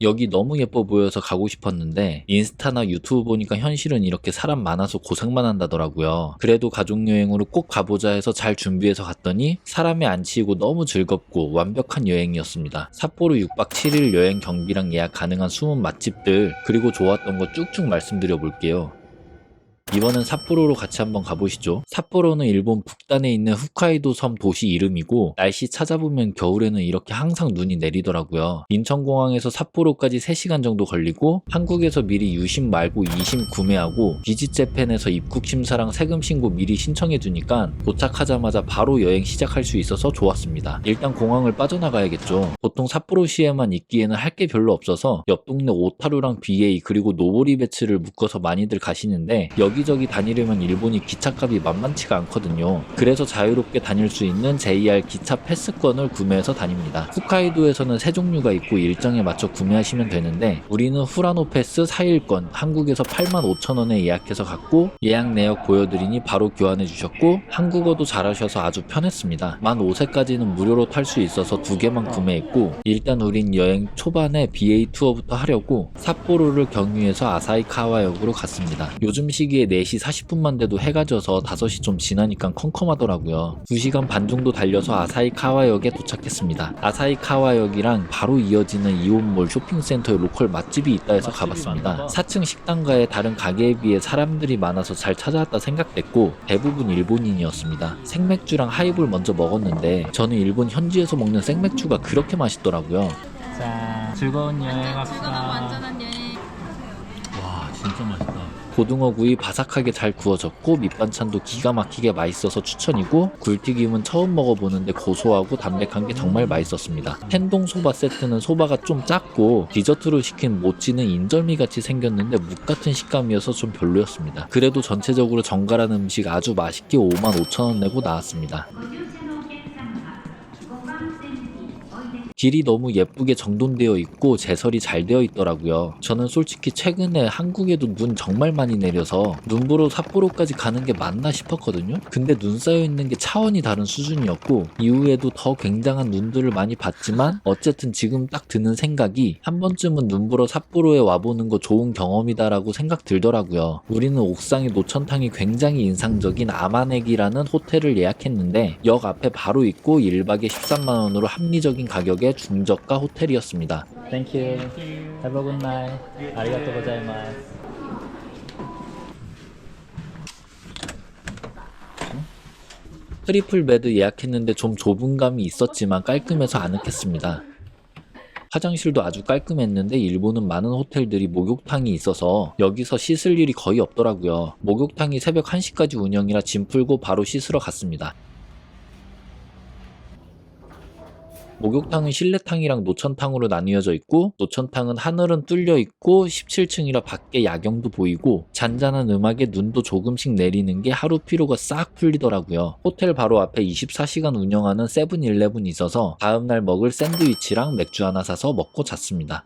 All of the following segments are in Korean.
여기 너무 예뻐 보여서 가고 싶었는데 인스타나 유튜브 보니까 현실은 이렇게 사람 많아서 고생만 한다더라고요. 그래도 가족여행으로 꼭 가보자 해서 잘 준비해서 갔더니 사람에 안 치이고 너무 즐겁고 완벽한 여행이었습니다. 삿포로 6박 7일 여행 경비랑 예약 가능한 숨은 맛집들 그리고 좋았던 거 쭉쭉 말씀드려 볼게요. 이번엔 삿포로로 같이 한번 가보시죠. 삿포로는 일본 북단에 있는 홋카이도 섬 도시 이름이고 날씨 찾아보면 겨울에는 이렇게 항상 눈이 내리더라고요. 인천공항에서 삿포로까지 3시간 정도 걸리고 한국에서 미리 유심 말고 이심 구매하고 비지재팬에서 입국 심사랑 세금 신고 미리 신청해 두니까 도착하자마자 바로 여행 시작할 수 있어서 좋았습니다. 일단 공항을 빠져나가야겠죠. 보통 삿포로시에만 있기에는 할 게 별로 없어서 옆 동네 오타루랑 BA 그리고 노보리 배츠를 묶어서 많이들 가시는데 여기 저기 다니려면 일본이 기차값이 만만치가 않거든요. 그래서 자유롭게 다닐 수 있는 JR 기차 패스권을 구매해서 다닙니다. 홋카이도에서는 세 종류가 있고 일정에 맞춰 구매하시면 되는데 우리는 후라노 패스 4일권 한국에서 85,000원에 예약해서 갔고 예약 내역 보여드리니 바로 교환해 주셨고 한국어도 잘하셔서 아주 편했습니다. 만 5세까지는 무료로 탈 수 있어서 두 개만 구매했고 일단 우린 여행 초반에 BA 투어부터 하려고 삿포로를 경유해서 아사히카와역으로 갔습니다. 요즘 시기에 4시 40분만 돼도 해가 져서 5시 좀 지나니까 컴컴하더라고요. 2시간 반 정도 달려서 아사히카와역에 도착했습니다. 아사히카와역이랑 바로 이어지는 이온몰 쇼핑센터에 로컬 맛집이 있다 해서 가봤습니다. 4층 식당가에 다른 가게에 비해 사람들이 많아서 잘 찾아왔다 생각됐고 대부분 일본인이었습니다. 생맥주랑 하이볼 먼저 먹었는데 저는 일본 현지에서 먹는 생맥주가 그렇게 맛있더라고요. 자, 즐거운 여행 즐거운 합시다. 완전한 여행. 와 진짜 맛있다 고등어 구이 바삭하게 잘 구워졌고 밑반찬도 기가 막히게 맛있어서 추천이고 굴튀김은 처음 먹어보는데 고소하고 담백한 게 정말 맛있었습니다. 텐동 소바 세트는 소바가 좀 작고 디저트로 시킨 모찌는 인절미 같이 생겼는데 묵 같은 식감이어서 좀 별로였습니다. 그래도 전체적으로 정갈한 음식 아주 맛있게 55,000원 내고 나왔습니다 길이 너무 예쁘게 정돈되어 있고 제설이 잘 되어 있더라고요. 저는 솔직히 최근에 한국에도 눈 정말 많이 내려서 눈보러 삿포로까지 가는 게 맞나 싶었거든요. 근데 눈 쌓여 있는 게 차원이 다른 수준이었고 이후에도 더 굉장한 눈들을 많이 봤지만 어쨌든 지금 딱 드는 생각이 한 번쯤은 눈보러 삿포로에 와보는 거 좋은 경험이다라고 생각 들더라고요. 우리는 옥상의 노천탕이 굉장히 인상적인 아마넥이라는 호텔을 예약했는데 역 앞에 바로 있고 1박에 13만 원으로 합리적인 가격 의 중저가 호텔이었습니다. Thank you. Have a good night. 아리가또 고자이마스. 트리플 베드 예약했는데 좀 좁은 감이 있었지만 깔끔해서 아늑했습니다. 화장실도 아주 깔끔했는데 일본은 많은 호텔들이 목욕탕이 있어서 여기서 씻을 일이 거의 없더라고요. 목욕탕이 새벽 1시까지 운영이라 짐 풀고 바로 씻으러 갔습니다. 목욕탕은 실내탕이랑 노천탕으로 나뉘어져 있고 노천탕은 하늘은 뚫려 있고 17층이라 밖에 야경도 보이고 잔잔한 음악에 눈도 조금씩 내리는 게 하루 피로가 싹 풀리더라고요. 호텔 바로 앞에 24시간 운영하는 세븐일레븐이 있어서 다음날 먹을 샌드위치랑 맥주 하나 사서 먹고 잤습니다.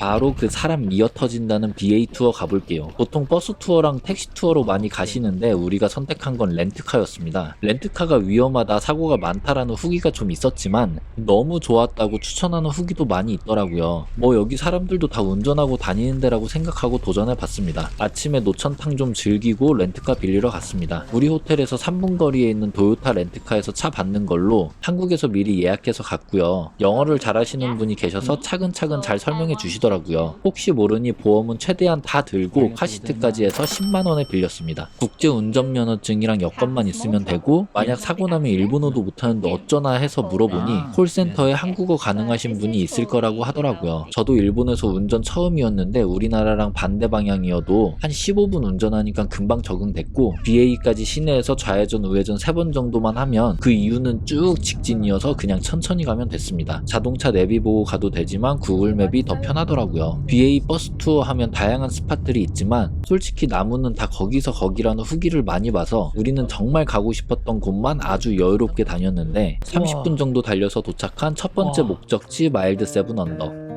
바로 그 사람 미어 터진다는 BA 투어 가볼게요. 보통 버스 투어랑 택시 투어로 많이 가시는데 우리가 선택한 건 렌트카였습니다. 렌트카가 위험하다, 사고가 많다라는 후기가 좀 있었지만 너무 좋았다고 추천하는 후기도 많이 있더라고요. 뭐 여기 사람들도 다 운전하고 다니는 데라고 생각하고 도전해 봤습니다. 아침에 노천탕 좀 즐기고 렌트카 빌리러 갔습니다. 우리 호텔에서 3분 거리에 있는 도요타 렌트카에서 차 받는 걸로 한국에서 미리 예약해서 갔고요. 영어를 잘하시는 분이 계셔서 차근차근 잘 설명해 주시더라고요. 혹시 모르니 보험은 최대한 다 들고 카시트까지 해서 10만 원에 빌렸습니다. 국제 운전면허증이랑 여권만 있으면 되고 만약 사고 나면 일본어도 못하는데 어쩌나 해서 물어보니 콜센터에 한국어 가능하신 분이 있을 거라고 하더라고요. 저도 일본에서 운전 처음이었는데 우리나라랑 반대 방향이어도 한 15분 운전하니까 금방 적응됐고 BA까지 시내에서 좌회전 우회전 3번 정도만 하면 그 이유는 쭉 직진이어서 그냥 천천히 가면 됐습니다. 자동차 내비 보고 가도 되지만 구글맵이 더 편하더라고요. BA 버스 투어 하면 다양한 스팟들이 있지만 솔직히 나무는 다 거기서 거기라는 후기를 많이 봐서 우리는 정말 가고 싶었던 곳만 아주 여유롭게 다녔는데 30분 정도 달려서 도착한 첫 번째. 목적지 마일드 세븐 언더.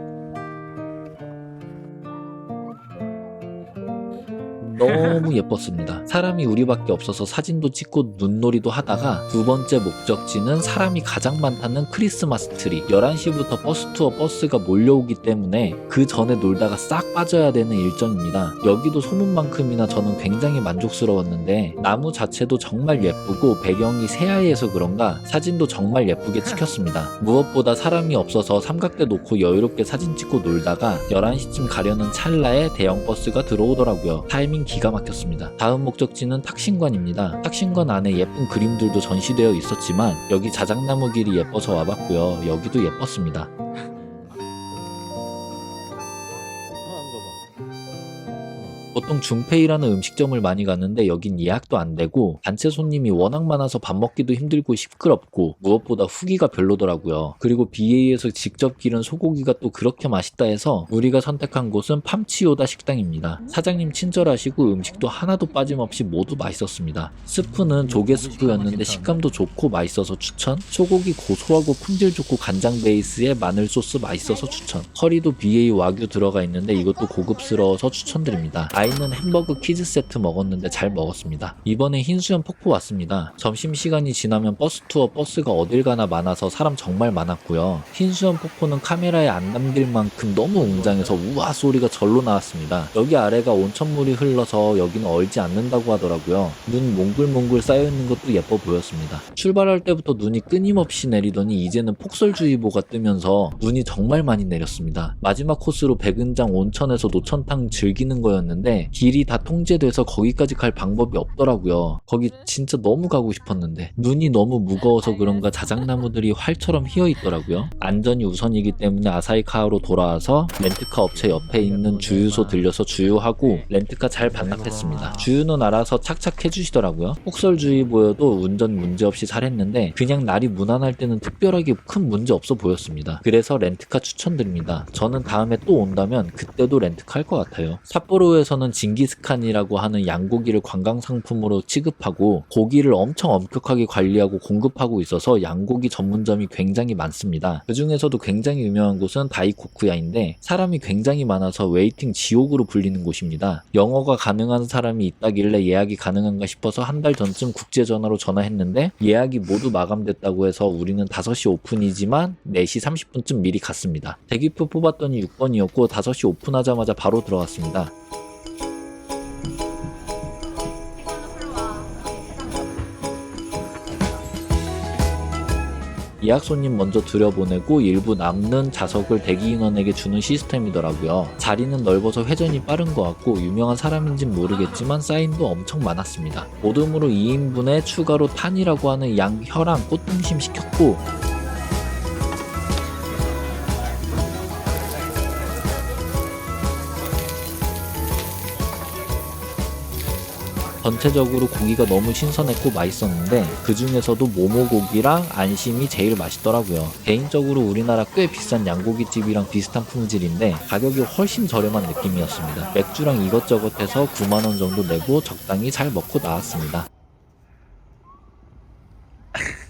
너무 예뻤습니다. 사람이 우리밖에 없어서 사진도 찍고 눈놀이도 하다가 두 번째 목적지는 사람이 가장 많다는 크리스마스 트리. 11시부터 버스 투어 버스가 몰려오기 때문에 그 전에 놀다가 싹 빠져야 되는 일정입니다. 여기도 소문만큼이나 저는 굉장히 만족스러웠는데 나무 자체도 정말 예쁘고 배경이 새하얘서 그런가 사진도 정말 예쁘게 찍혔습니다. 무엇보다 사람이 없어서 삼각대 놓고 여유롭게 사진 찍고 놀다가 11시쯤 가려는 찰나에 대형 버스가 들어오더라고요. 타이밍 기가 막혔습니다. 다음 목적지는 탁신관입니다. 탁신관 안에 예쁜 그림들도 전시되어 있었지만 여기 자작나무 길이 예뻐서 와봤고요. 여기도 예뻤습니다. 보통 중페이라는 음식점을 많이 갔는데 여긴 예약도 안 되고 단체 손님이 워낙 많아서 밥 먹기도 힘들고 시끄럽고 무엇보다 후기가 별로더라고요. 그리고 BA에서 직접 기른 소고기가 또 그렇게 맛있다 해서 우리가 선택한 곳은 팜치오다 식당입니다. 사장님 친절하시고 음식도 하나도 빠짐없이 모두 맛있었습니다. 스프는 조개 스프였는데 식감도 좋고 맛있어서 추천. 소고기 고소하고 품질 좋고 간장 베이스에 마늘 소스 맛있어서 추천. 커리도 BA 와규 들어가 있는데 이것도 고급스러워서 추천드립니다. 아이는 햄버거 키즈 세트 먹었는데 잘 먹었습니다. 이번에 흰수염 폭포 왔습니다. 점심시간이 지나면 버스 투어 버스가 어딜 가나 많아서 사람 정말 많았고요. 흰수염 폭포는 카메라에 안 담길 만큼 너무 웅장해서 우와 소리가 절로 나왔습니다. 여기 아래가 온천물이 흘러서 여기는 얼지 않는다고 하더라고요. 눈 몽글몽글 쌓여있는 것도 예뻐 보였습니다. 출발할 때부터 눈이 끊임없이 내리더니 이제는 폭설주의보가 뜨면서 눈이 정말 많이 내렸습니다. 마지막 코스로 백은장 온천에서 노천탕 즐기는 거였는데 길이 다 통제돼서 거기까지 갈 방법이 없더라고요. 거기 진짜 너무 가고 싶었는데 눈이 너무 무거워서 그런가 자작나무들이 활처럼 휘어 있더라고요. 안전이 우선이기 때문에 아사히카로 돌아와서 렌트카 업체 옆에 있는 주유소 들려서 주유하고 렌트카 잘 반납했습니다. 주유는 알아서 착착 해주시더라고요. 폭설주의보여도 운전 문제없이 잘했는데 그냥 날이 무난할 때는 특별하게 큰 문제 없어 보였습니다. 그래서 렌트카 추천드립니다. 저는 다음에 또 온다면 그때도 렌트카 할 것 같아요. 삿포로에서는 징기스칸이라고 하는 양고기를 관광 상품으로 취급하고 고기를 엄청 엄격하게 관리하고 공급하고 있어서 양고기 전문점이 굉장히 많습니다. 그 중에서도 굉장히 유명한 곳은 다이코쿠야인데 사람이 굉장히 많아서 웨이팅 지옥으로 불리는 곳입니다. 영어가 가능한 사람이 있다길래 예약이 가능한가 싶어서 한 달 전쯤 국제 전화로 전화했는데 예약이 모두 마감됐다고 해서 우리는 5시 오픈이지만 4시 30분쯤 미리 갔습니다. 대기표 뽑았더니 6번이었고 5시 오픈하자마자 바로 들어갔습니다. 예약 손님 먼저 들여보내고 일부 남는 좌석을 대기 인원에게 주는 시스템이더라고요. 자리는 넓어서 회전이 빠른 것 같고 유명한 사람인진 모르겠지만 사인도 엄청 많았습니다. 모듬으로 2인분에 추가로 탄이라고 하는 양 혀랑 꽃등심 시켰고 전체적으로 고기가 너무 신선했고 맛있었는데 그 중에서도 모모고기랑 안심이 제일 맛있더라고요. 개인적으로 우리나라 꽤 비싼 양고기집이랑 비슷한 품질인데 가격이 훨씬 저렴한 느낌이었습니다. 맥주랑 이것저것 해서 9만원 정도 내고 적당히 잘 먹고 나왔습니다.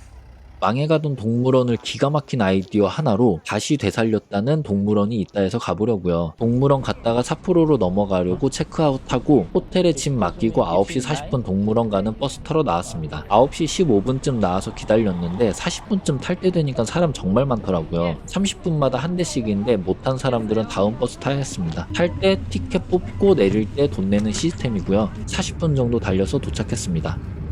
망해가던 동물원을 기가 막힌 아이디어 하나로 다시 되살렸다는 동물원이 있다 해서 가보려고요. 동물원 갔다가 삿포로로 넘어가려고 체크아웃하고 호텔에 짐 맡기고 9시 40분 동물원 가는 버스 타러 나왔습니다. 9시 15분쯤 나와서 기다렸는데 40분쯤 탈 때 되니까 사람 정말 많더라고요. 30분마다 한 대씩인데 못한 사람들은 다음 버스 타야 했습니다. 탈 때 티켓 뽑고 내릴 때 돈 내는 시스템이고요. 40분 정도 달려서 도착했습니다.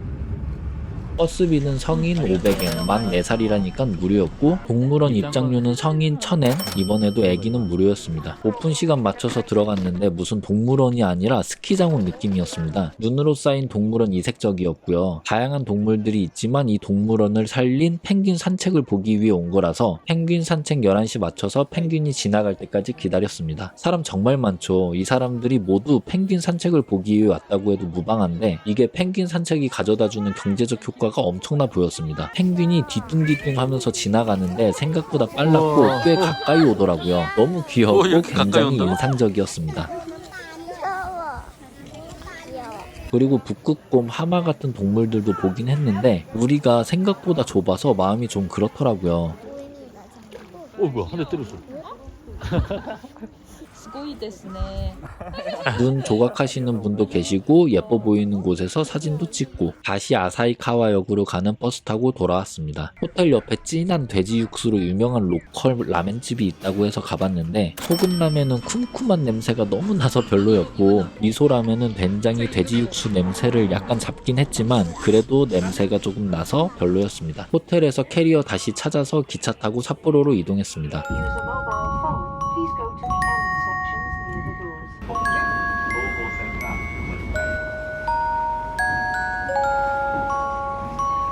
버스비는 성인 500엔, 만 4살이라니까 무료였고 동물원 입장료는 성인 1000엔, 이번에도 애기는 무료였습니다. 오픈 시간 맞춰서 들어갔는데 무슨 동물원이 아니라 스키장 온 느낌이었습니다. 눈으로 쌓인 동물원 이색적이었고요. 다양한 동물들이 있지만 이 동물원을 살린 펭귄 산책을 보기 위해 온 거라서 펭귄 산책 11시 맞춰서 펭귄이 지나갈 때까지 기다렸습니다. 사람 정말 많죠. 이 사람들이 모두 펭귄 산책을 보기 위해 왔다고 해도 무방한데 이게 펭귄 산책이 가져다주는 경제적 효과가 효과가 엄청나 보였습니다. 펭귄이 뒤뚱뒤뚱 하면서 지나가는데 생각보다 빨랐고 우와. 꽤 가까이 오더라고요. 너무 귀엽고 어, 오, 굉장히 인상적이었습니다. 그리고 북극곰, 하마 같은 동물들도 보긴 했는데 우리가 생각보다 좁아서 마음이 좀 그렇더라고요. 어 뭐야 한 대 때렸어. 눈 조각하시는 분도 계시고 예뻐 보이는 곳에서 사진도 찍고 다시 아사히카와역으로 가는 버스 타고 돌아왔습니다. 호텔 옆에 진한 돼지 육수로 유명한 로컬 라멘집이 있다고 해서 가봤는데 소금 라면은 쿰쿰한 냄새가 너무 나서 별로였고 미소 라면은 된장이 돼지 육수 냄새를 약간 잡긴 했지만 그래도 냄새가 조금 나서 별로였습니다. 호텔에서 캐리어 다시 찾아서 기차 타고 삿포로로 이동했습니다.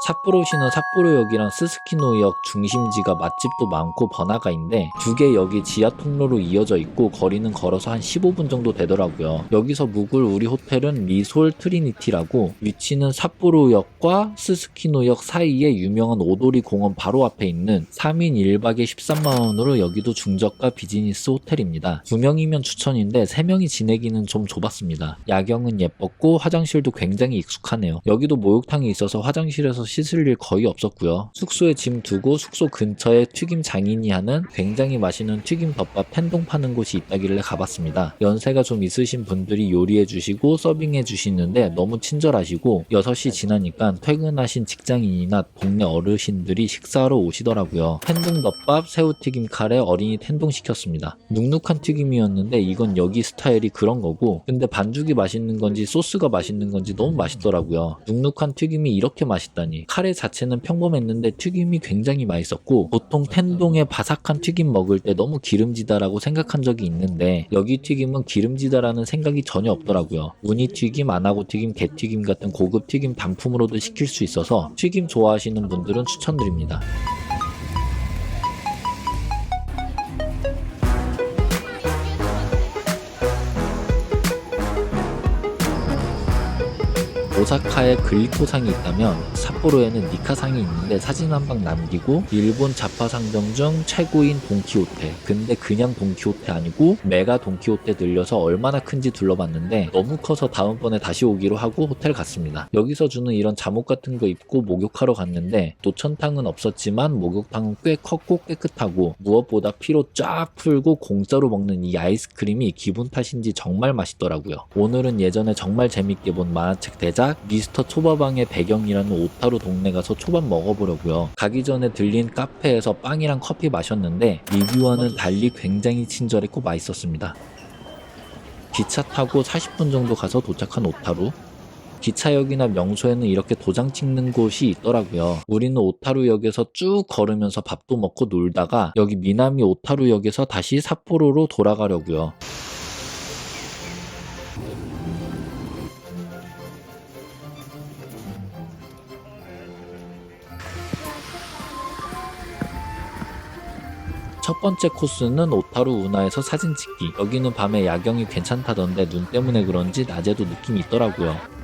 삿포로시는 삿포로역이랑 스스키노역 중심지가 맛집도 많고 번화가인데 두 개 역이 지하 통로로 이어져 있고 거리는 걸어서 한 15분 정도 되더라고요. 여기서 묵을 우리 호텔은 리솔 트리니티라고 위치는 삿포로역과 스스키노역 사이에 유명한 오도리 공원 바로 앞에 있는 3인 1박에 13만 원으로 여기도 중저가 비즈니스 호텔입니다. 2명이면 추천인데 3명이 지내기는 좀 좁았습니다. 야경은 예뻤고 화장실도 굉장히 익숙하네요. 여기도 목욕탕이 있어서 화장실에서 씻을 일 거의 없었고요. 숙소에 짐 두고 숙소 근처에 튀김 장인이 하는 굉장히 맛있는 튀김 덮밥 텐동 파는 곳이 있다길래 가봤습니다. 연세가 좀 있으신 분들이 요리해 주시고 서빙해 주시는데 너무 친절하시고 6시 지나니까 퇴근하신 직장인이나 동네 어르신들이 식사하러 오시더라고요. 텐동 덮밥, 새우튀김 카레, 어린이 텐동 시켰습니다. 눅눅한 튀김이었는데 이건 여기 스타일이 그런 거고 근데 반죽이 맛있는 건지 소스가 맛있는 건지 너무 맛있더라고요. 눅눅한 튀김이 이렇게 맛있다니 카레 자체는 평범했는데 튀김이 굉장히 맛있었고 보통 텐동에 바삭한 튀김 먹을 때 너무 기름지다라고 생각한 적이 있는데 여기 튀김은 기름지다라는 생각이 전혀 없더라고요. 우니 튀김, 안하고 튀김, 게 튀김 같은 고급 튀김 단품으로도 시킬 수 있어서 튀김 좋아하시는 분들은 추천드립니다. 오사카에 글리코상이 있다면 삿포로에는 니카상이 있는데 사진 한 방 남기고 일본 자파 상점 중 최고인 돈키호테. 근데 그냥 돈키호테 아니고 메가 돈키호테 들려서 얼마나 큰지 둘러봤는데 너무 커서 다음번에 다시 오기로 하고 호텔 갔습니다. 여기서 주는 이런 잠옷 같은 거 입고 목욕하러 갔는데 노천탕은 없었지만 목욕탕은 꽤 컸고 깨끗하고 무엇보다 피로 쫙 풀고 공짜로 먹는 이 아이스크림이 기분 탓인지 정말 맛있더라고요. 오늘은 예전에 정말 재밌게 본 만화책 대작 미스터 초밥왕의 배경이라는 오타루 동네 가서 초밥 먹어보려고요. 가기 전에 들린 카페에서 빵이랑 커피 마셨는데 리뷰와는 달리 굉장히 친절했고 맛있었습니다. 기차 타고 40분 정도 가서 도착한 오타루. 기차역이나 명소에는 이렇게 도장 찍는 곳이 있더라고요. 우리는 오타루역에서 쭉 걸으면서 밥도 먹고 놀다가 여기 미나미 오타루역에서 다시 삿포로로 돌아가려고요. 첫 번째 코스는 오타루 운하에서 사진 찍기. 여기는 밤에 야경이 괜찮다던데 눈 때문에 그런지 낮에도 느낌이 있더라고요.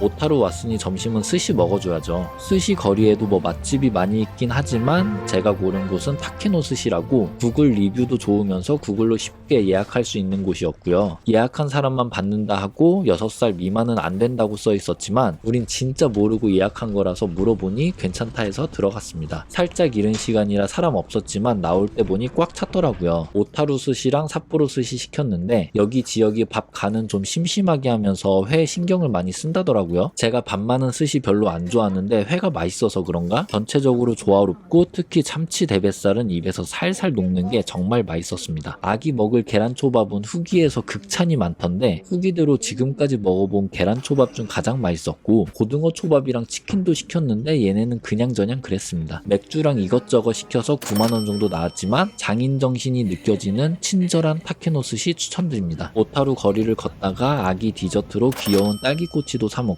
오타루 왔으니 점심은 스시 먹어줘야죠. 스시 거리에도 뭐 맛집이 많이 있긴 하지만 제가 고른 곳은 타케노 스시라고 구글 리뷰도 좋으면서 구글로 쉽게 예약할 수 있는 곳이었고요. 예약한 사람만 받는다 하고 6살 미만은 안 된다고 써 있었지만 우린 진짜 모르고 예약한 거라서 물어보니 괜찮다 해서 들어갔습니다. 살짝 이른 시간이라 사람 없었지만 나올 때 보니 꽉 찼더라고요. 오타루 스시랑 삿포로 스시 시켰는데 여기 지역이 밥 간은 좀 심심하게 하면서 회에 신경을 많이 쓴다더라고요. 제가 밥 많은 스시 별로 안 좋아하는데 회가 맛있어서 그런가? 전체적으로 조화롭고 특히 참치 대뱃살은 입에서 살살 녹는 게 정말 맛있었습니다. 아기 먹을 계란초밥은 후기에서 극찬이 많던데 후기대로 지금까지 먹어본 계란초밥 중 가장 맛있었고 고등어 초밥이랑 치킨도 시켰는데 얘네는 그냥저냥 그랬습니다. 맥주랑 이것저것 시켜서 9만원 정도 나왔지만 장인 정신이 느껴지는 친절한 타케노 스시 추천드립니다. 오타루 거리를 걷다가 아기 디저트로 귀여운 딸기꼬치도 사 먹고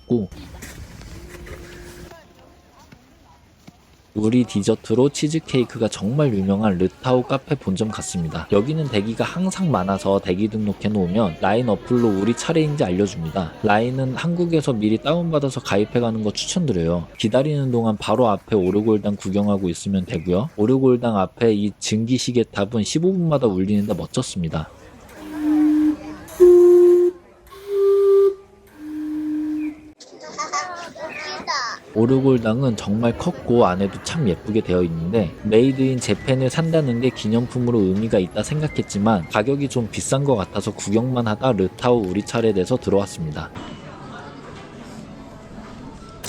우리 디저트로 치즈케이크가 정말 유명한 르타오 카페 본점 갔습니다. 여기는 대기가 항상 많아서 대기 등록해 놓으면 라인 어플로 우리 차례인지 알려줍니다. 라인은 한국에서 미리 다운받아서 가입해 가는 거 추천드려요. 기다리는 동안 바로 앞에 오르골당 구경하고 있으면 되고요. 오르골당 앞에 이 증기시계 탑은 15분마다 울리는데 멋졌습니다. 오르골당은 정말 컸고 안에도 참 예쁘게 되어 있는데 메이드 인 재팬을 산다는 게 기념품으로 의미가 있다 생각했지만 가격이 좀 비싼 것 같아서 구경만 하다 르타오 우리 차례 돼서 들어왔습니다.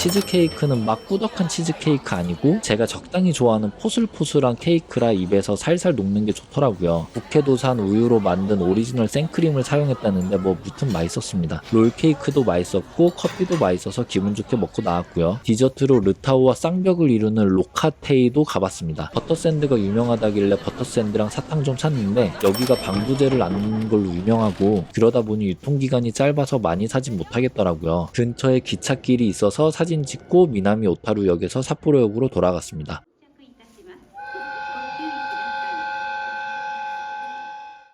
치즈케이크는 막 꾸덕한 치즈케이크 아니고 제가 적당히 좋아하는 포슬포슬한 케이크라 입에서 살살 녹는 게 좋더라고요. 북해도산 우유로 만든 오리지널 생크림을 사용했다는데 뭐 무튼 맛있었습니다. 롤케이크도 맛있었고 커피도 맛있어서 기분 좋게 먹고 나왔고요. 디저트로 르타오와 쌍벽을 이루는 로카테이도 가봤습니다. 버터샌드가 유명하다길래 버터샌드랑 사탕 좀 샀는데 여기가 방부제를 안 넣는 걸로 유명하고 그러다 보니 유통기간이 짧아서 많이 사진 못하겠더라고요. 근처에 기찻길이 있어서 사진 찍고 미나미 오타루역에서 삿포로역으로 돌아갔습니다.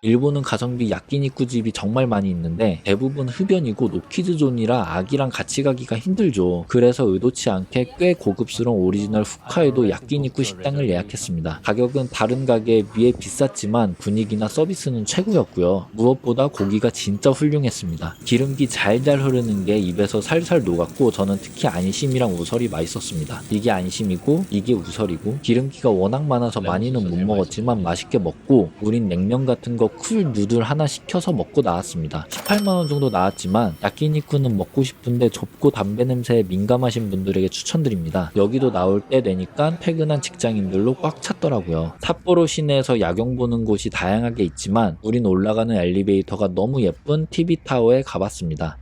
일본은 가성비 야끼니쿠 집이 정말 많이 있는데 대부분 흡연이고 노키즈존이라 아기랑 같이 가기가 힘들죠. 그래서 의도치 않게 꽤 고급스러운 오리지널 홋카이도 야끼니쿠 식당을 예약했습니다. 가격은 다른 가게에 비해 비쌌지만 분위기나 서비스는 최고였고요. 무엇보다 고기가 진짜 훌륭했습니다. 기름기 잘잘 흐르는 게 입에서 살살 녹았고 저는 특히 안심이랑 우설이 맛있었습니다. 이게 안심이고 이게 우설이고 기름기가 워낙 많아서 많이는 못 먹었지만 맛있게 먹고 우린 냉면 같은 거쿨 누들 하나 시켜서 먹고 나왔습니다. 18만원 정도 나왔지만 야끼니쿠는 먹고 싶은데 좁고 담배 냄새에 민감하신 분들에게 추천드립니다. 여기도 나올 때 되니까 퇴근한 직장인들로 꽉 찼더라고요. 삿포로 시내에서 야경 보는 곳이 다양하게 있지만 우린 올라가는 엘리베이터가 너무 예쁜 TV타워에 가봤습니다.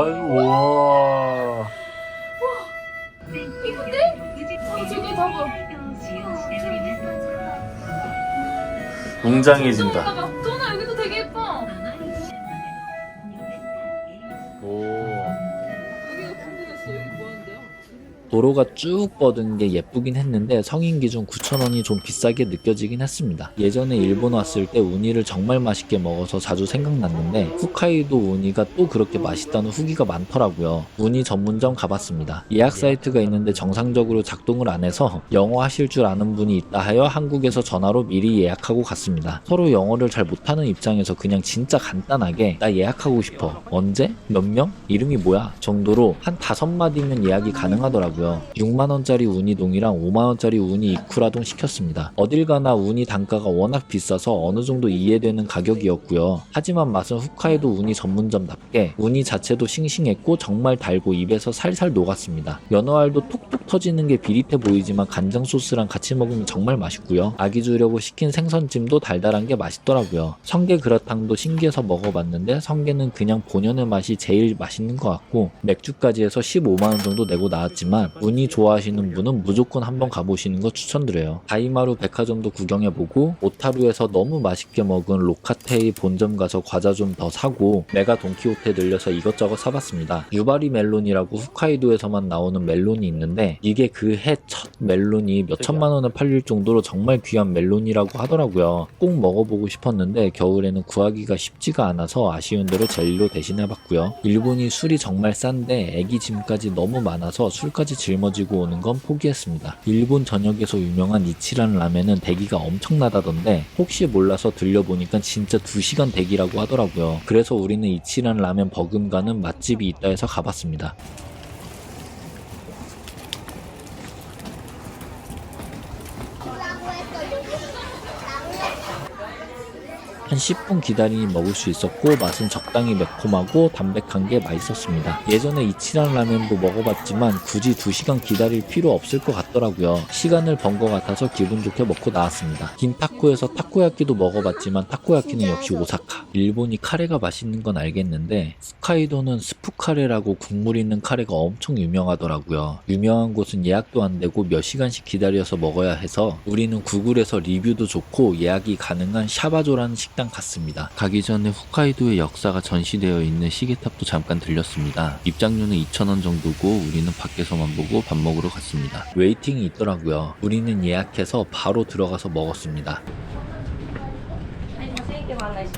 거의 우와. 저기 봐봐. 웅장해진다. 도로가 쭉 뻗은 게 예쁘긴 했는데 성인 기준 9,000원이 좀 비싸게 느껴지긴 했습니다. 예전에 일본 왔을 때 우니를 정말 맛있게 먹어서 자주 생각났는데 홋카이도 우니가 또 그렇게 맛있다는 후기가 많더라고요. 우니 전문점 가봤습니다. 예약 사이트가 있는데 정상적으로 작동을 안 해서 영어 하실 줄 아는 분이 있다 하여 한국에서 전화로 미리 예약하고 갔습니다. 서로 영어를 잘 못하는 입장에서 그냥 진짜 간단하게 나 예약하고 싶어. 언제? 몇 명? 이름이 뭐야? 정도로 한 다섯 마디면 예약이 가능하더라고요. 6만원짜리 우니동이랑 5만원짜리 우니 이쿠라동 시켰습니다. 어딜 가나 우니 단가가 워낙 비싸서 어느 정도 이해되는 가격이었고요. 하지만 맛은 홋카이도 우니 전문점답게 우니 자체도 싱싱했고 정말 달고 입에서 살살 녹았습니다. 연어알도 톡톡 터지는 게 비릿해 보이지만 간장 소스랑 같이 먹으면 정말 맛있고요. 아기 주려고 시킨 생선찜도 달달한 게 맛있더라고요. 성게 그라탕도 신기해서 먹어봤는데 성게는 그냥 본연의 맛이 제일 맛있는 것 같고 맥주까지 해서 15만원 정도 내고 나왔지만 우니 좋아하시는 분은 무조건 한번 가보시는 거 추천드려요. 다이마루 백화점도 구경해보고 오타루에서 너무 맛있게 먹은 로카테이 본점 가서 과자 좀 더 사고 메가 돈키호테 들려서 이것저것 사봤습니다. 유바리 멜론이라고 홋카이도에서만 나오는 멜론이 있는데 이게 그 해 첫 멜론이 몇 천만 원에 팔릴 정도로 정말 귀한 멜론이라고 하더라고요. 꼭 먹어보고 싶었는데 겨울에는 구하기가 쉽지가 않아서 아쉬운 대로 젤리로 대신해봤고요. 일본이 술이 정말 싼데 애기 짐까지 너무 많아서 술까지 짊어지고 오는 건 포기했습니다. 일본 전역에서 유명한 이치라는 라면은 대기가 엄청나다던데 혹시 몰라서 들려보니까 진짜 2시간 대기라고 하더라고요. 그래서 우리는 이치라는 라면 버금가는 맛집이 있다 해서 가봤습니다. 한 10분 기다리니 먹을 수 있었고 맛은 적당히 매콤하고 담백한 게 맛있었습니다. 예전에 이치란 라면도 먹어봤지만 굳이 2시간 기다릴 필요 없을 것 같더라고요. 시간을 번 것 같아서 기분 좋게 먹고 나왔습니다. 긴타코에서 타코야끼도 먹어봤지만 타코야끼는 역시 오사카. 일본이 카레가 맛있는 건 알겠는데 홋카이도는 스프 카레라고 국물 있는 카레가 엄청 유명하더라고요. 유명한 곳은 예약도 안 되고 몇 시간씩 기다려서 먹어야 해서 우리는 구글에서 리뷰도 좋고 예약이 가능한 샤바조라는 식당 갔습니다. 가기 전에 홋카이도의 역사가 전시되어 있는 시계탑도 잠깐 들렸습니다. 입장료는 2,000원 정도고 우리는 밖에서만 보고 밥 먹으러 갔습니다. 웨이팅이 있더라고요. 우리는 예약해서 바로 들어가서 먹었습니다.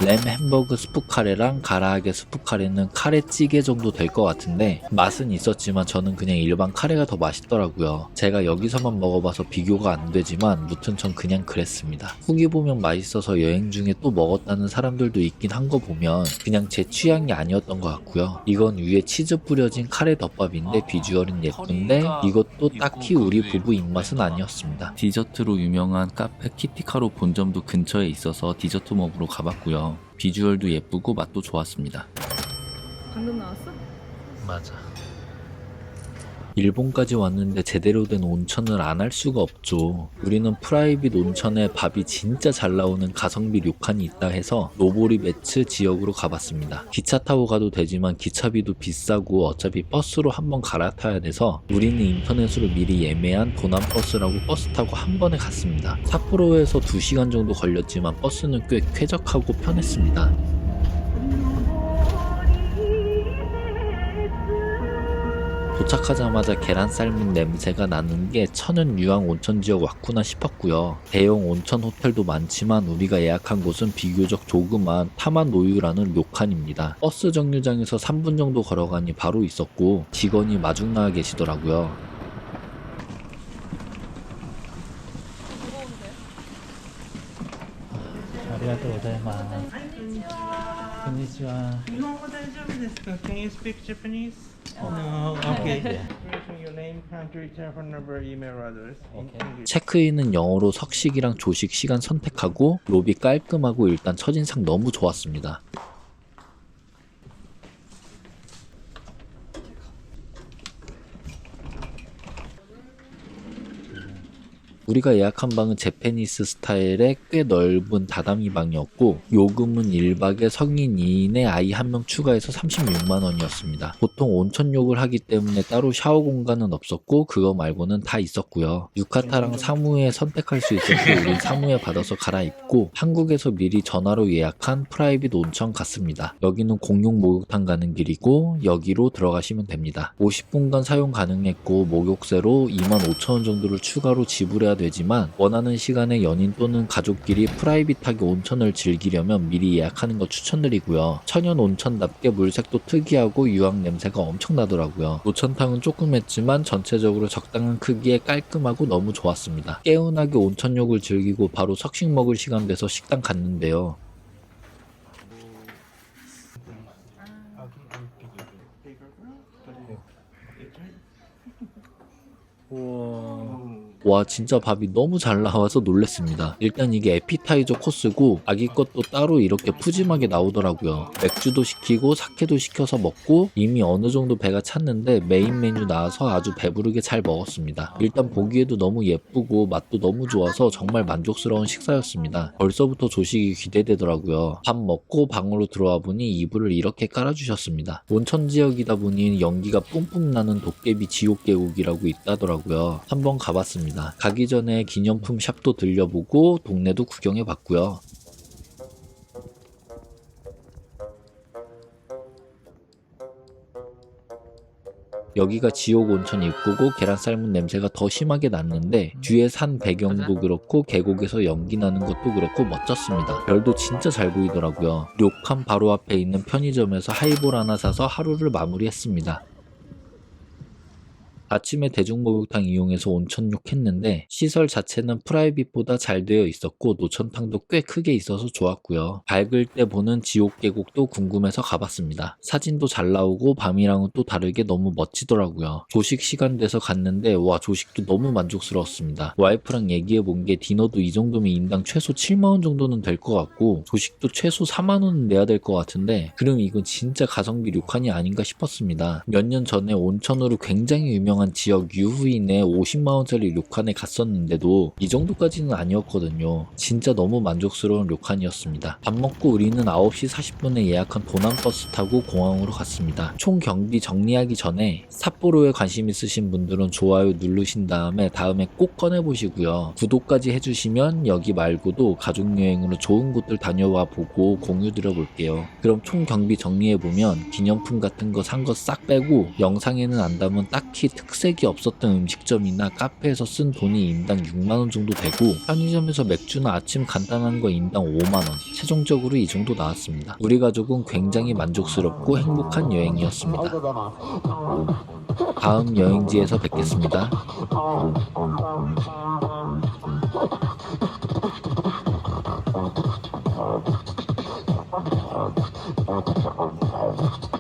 램 햄버그 스프 카레랑 가라하게 스프 카레는 카레찌개 정도 될 것 같은데 맛은 있었지만 저는 그냥 일반 카레가 더 맛있더라고요. 제가 여기서만 먹어봐서 비교가 안 되지만 무튼 전 그냥 그랬습니다. 후기 보면 맛있어서 여행 중에 또 먹었다는 사람들도 있긴 한 거 보면 그냥 제 취향이 아니었던 것 같고요. 이건 위에 치즈 뿌려진 카레 덮밥인데 아, 비주얼은 예쁜데 이것도 딱히 우리 부부 입맛은 아니었습니다. 디저트로 유명한 카페 키티카로 본점도 근처에 있어서 디저트 먹으러 가 가봤고요. 비주얼도 예쁘고 맛도 좋았습니다. 방금 나왔어? 맞아. 일본까지 왔는데 제대로 된 온천을 안 할 수가 없죠. 우리는 프라이빗 온천에 밥이 진짜 잘 나오는 가성비 료칸이 있다 해서 노보리 매츠 지역으로 가봤습니다. 기차 타고 가도 되지만 기차비도 비싸고 어차피 버스로 한번 갈아타야 돼서 우리는 인터넷으로 미리 예매한 도난 버스라고 버스 타고 한 번에 갔습니다. 삿포로에서 2시간 정도 걸렸지만 버스는 꽤 쾌적하고 편했습니다. 도착하자마자 계란 삶은 냄새가 나는 게 천연 유황 온천 지역 왔구나 싶었고요. 대형 온천 호텔도 많지만 우리가 예약한 곳은 비교적 조그만 타만 노유라는 료칸입니다. 버스 정류장에서 3분 정도 걸어가니 바로 있었고 직원이 마중 나와 계시더라고요. 고 자이마스. konnichiwa. 日本語大丈夫ですか Can you speak Japanese? No, 네. okay. Mention your name, country, telephone number, email address. in Okay. English. 체크인은 영어로 석식이랑 조식 시간 선택하고 로비 깔끔하고 일단 첫인상 너무 좋았습니다. 우리가 예약한 방은 제페니스 스타일의 꽤 넓은 다다미 방이었고 요금은 1박에 성인 2인에 아이 한 명 추가해서 36만 원이었습니다. 보통 온천욕을 하기 때문에 따로 샤워 공간은 없었고 그거 말고는 다 있었고요. 유카타랑 사무에 선택할 수 있어서 우린 사무에 받아서 갈아입고 한국에서 미리 전화로 예약한 프라이빗 온천 갔습니다. 여기는 공용 목욕탕 가는 길이고 여기로 들어가시면 됩니다. 50분간 사용 가능했고 목욕세로 25,000원 정도를 추가로 지불해야 되지만 원하는 시간에 연인 또는 가족끼리 프라이빗하게 온천을 즐기려면 미리 예약하는 거 추천드리고요. 천연 온천답게 물색도 특이하고 유황 냄새가 엄청 나더라고요. 노천탕은 조금 했지만 전체적으로 적당한 크기에 깔끔하고 너무 좋았습니다. 개운하게 온천욕을 즐기고 바로 석식 먹을 시간 돼서 식당 갔는데요. 와 진짜 밥이 너무 잘 나와서 놀랬습니다. 일단 이게 에피타이저 코스고 아기 것도 따로 이렇게 푸짐하게 나오더라고요. 맥주도 시키고 사케도 시켜서 먹고 이미 어느 정도 배가 찼는데 메인 메뉴 나와서 아주 배부르게 잘 먹었습니다. 일단 보기에도 너무 예쁘고 맛도 너무 좋아서 정말 만족스러운 식사였습니다. 벌써부터 조식이 기대되더라고요. 밥 먹고 방으로 들어와 보니 이불을 이렇게 깔아주셨습니다. 온천 지역이다 보니 연기가 뿜뿜 나는 도깨비 지옥 계곡이라고 있다더라고요. 한번 가봤습니다. 가기 전에 기념품 샵도 들려보고 동네도 구경해 봤고요. 여기가 지옥 온천 입구고 계란 삶은 냄새가 더 심하게 났는데 뒤에 산 배경도 그렇고 계곡에서 연기 나는 것도 그렇고 멋졌습니다. 별도 진짜 잘 보이더라고요. 료칸 바로 앞에 있는 편의점에서 하이볼 하나 사서 하루를 마무리했습니다. 아침에 대중목욕탕 이용해서 온천욕 했는데 시설 자체는 프라이빗보다 잘 되어 있었고 노천탕도 꽤 크게 있어서 좋았고요. 밝을 때 보는 지옥 계곡도 궁금해서 가봤습니다. 사진도 잘 나오고 밤이랑은 또 다르게 너무 멋지더라고요. 조식 시간 돼서 갔는데 와 조식도 너무 만족스러웠습니다. 와이프랑 얘기해 본 게 디너도 이 정도면 인당 최소 7만 원 정도는 될 것 같고 조식도 최소 4만 원은 내야 될 것 같은데 그럼 이건 진짜 가성비 료칸이 아닌가 싶었습니다. 몇 년 전에 온천으로 굉장히 유명한 지역 유후인의 50만원짜리 료칸에 갔었는데도 이 정도까지는 아니었거든요. 진짜 너무 만족스러운 료칸이었습니다. 밥 먹고 우리는 9시 40분에 예약한 도남버스 타고 공항으로 갔습니다. 총 경비 정리하기 전에 삿포로에 관심 있으신 분들은 좋아요 누르신 다음에 다음에 꼭 꺼내보시고요. 구독까지 해주시면 여기 말고도 가족여행으로 좋은 곳들 다녀와 보고 공유 드려볼게요. 그럼 총 경비 정리해보면 기념품 같은 거 산 거 싹 빼고 영상에는 안 담은 딱히 특 특색이 없었던 음식점이나 카페에서 쓴 돈이 인당 6만원 정도 되고 편의점에서 맥주나 아침 간단한 거 인당 5만원 최종적으로 이 정도 나왔습니다. 우리 가족은 굉장히 만족스럽고 행복한 여행이었습니다. 다음 여행지에서 뵙겠습니다.